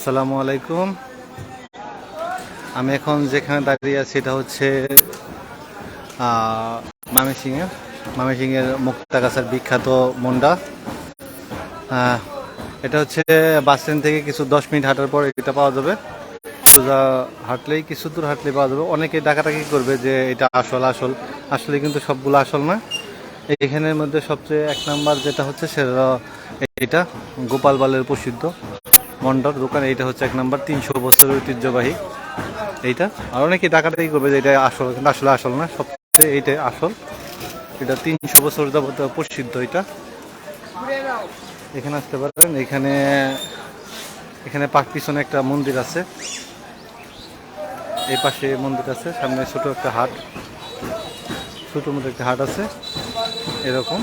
আসসালামু আলাইকুম। আমি এখন যেখানে দাঁড়িয়ে আছি, এটা হচ্ছে মামেসিংয়ের মামেসিংয়ের মুক্তাগাছার বিখ্যাত মন্ডা। এটা হচ্ছে বাস স্ট্যান্ড থেকে কিছু দশ মিনিট হাঁটার পর এটা পাওয়া যাবে। সোজা হাঁটলেই, কিছু দূর হাঁটলেই পাওয়া যাবে। অনেকে ডাকাটাকি করবে যে এটা আসল আসল। আসলে কিন্তু সবগুলো আসল না। এখানের মধ্যে সবচেয়ে এক নাম্বার যেটা হচ্ছে সেটা এটা, গোপাল বালের প্রসিদ্ধ। মন্ডর দোকান, এইটা হচ্ছে এক নম্বর, তিনশো বছরের ঐতিহ্যবাহী। এইটা? আর অনেকে ডাকাটাকি করবে যে এটা আসল, কিন্তু আসলে আসল না, সবচেয়ে এইটা আসল। এটা তিনশো বছর যাবত প্রসিদ্ধ এটা। এখানে আসতে পারেন এখানে এখানে পাক পিছনে একটা মন্দির আছে। এই পাশে মন্দির আছে, সামনে ছোট একটা হাট। ছোট মতো একটা হাট আছে, এরকম।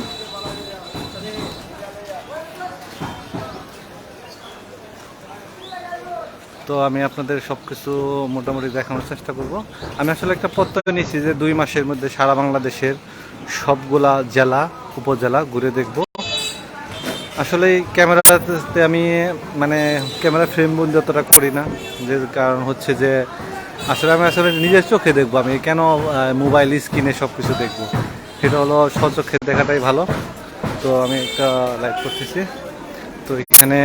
তো আমি আপনাদের সব কিছু মোটামুটি দেখানোর চেষ্টা করব। আমি আসলে একটা প্রত্যয় নিয়েছি যে দুই মাসের মধ্যে সারা বাংলাদেশের সবগুলা জেলা, উপজেলা ঘুরে দেখব। আসলে ক্যামেরাতে আমি মানে ক্যামেরা ফ্রেম বন্দি অতটা করি না। যে কারণ হচ্ছে যে, আসলে আমি আসলে নিজের চোখে দেখব আমি, কেন মোবাইল স্ক্রিনে সব কিছু দেখব? সেটা হলো স্বচক্ষে দেখাটাই ভালো। তো আমি একটা লাইভ করতেছি। তো এখানে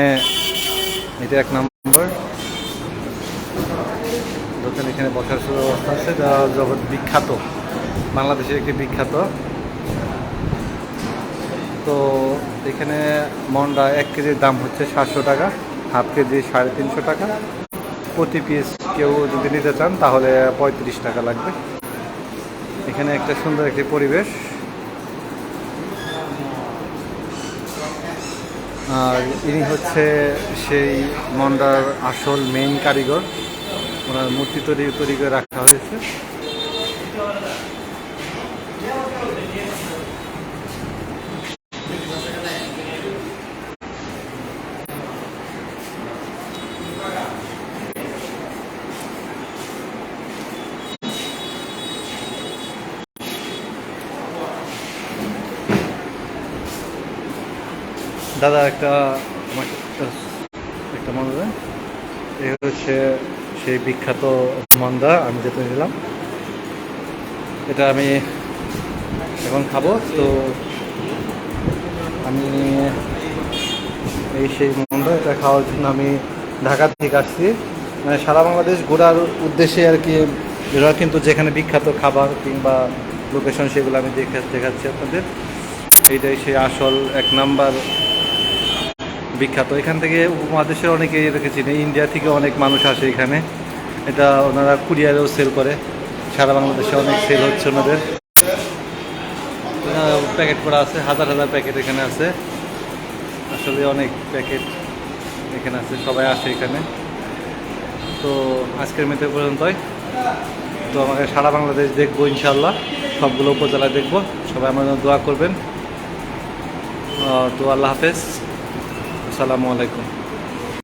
এটা এক নম্বর দোকান এখানে বসার ব্যবস্থা আছে। যা জগৎ বিখ্যাত, বাংলাদেশের একটি বিখ্যাত। তো এখানে মন্ডা এক কেজির দাম হচ্ছে সাতশো টাকা, হাফ কেজি সাড়ে তিনশো টাকা। প্রতি পিস কেউ যদি নিতে চান, তাহলে পঁয়ত্রিশ টাকা লাগবে। এখানে একটা সুন্দর একটি পরিবেশ। আর ইনি হচ্ছে সেই মন্ডার আসল মেইন কারিগর। ওনার মূর্তি তৈরি তৈরি করে রাখা হয়েছে। দাদা, একটা একটা- মনে দেন এই হচ্ছে সেই বিখ্যাত মন্দা আমি যেতে নিলাম। এটা আমি এখন খাব, তো আমি এই সেই মন্দা এটা খাওয়ার জন্য আমি ঢাকা থেকে আসছি। মানে সারা বাংলাদেশ ঘোরার উদ্দেশ্যে আর কি, এরা কিন্তু যেখানে বিখ্যাত খাবার কিংবা লোকেশন সেগুলো আমি দেখে দেখাচ্ছি আপনাদের। এইটাই সেই আসল এক নাম্বার বিখ্যাত। এখান থেকে উপমহাদেশের অনেকে রেখেছি ইন্ডিয়া থেকে অনেক মানুষ আসে এখানে। এটা ওনারা কুরিয়ারেও সেল করে। সারা বাংলাদেশে অনেক সেল হচ্ছে ওনাদের। প্যাকেট করা আছে, হাজার হাজার প্যাকেট এখানে আছে। আসলে অনেক প্যাকেট এখানে আছে, সবাই আসে এখানে। তো আজকের মেতে পর্যন্তই। তো আমাকে সারা বাংলাদেশ দেখব ইনশাল্লাহ সবগুলো উপজেলায় দেখব। সবাই আমার দোয়া করবেন। তো আল্লাহ হাফেজ। আসসালামু আলাইকুম।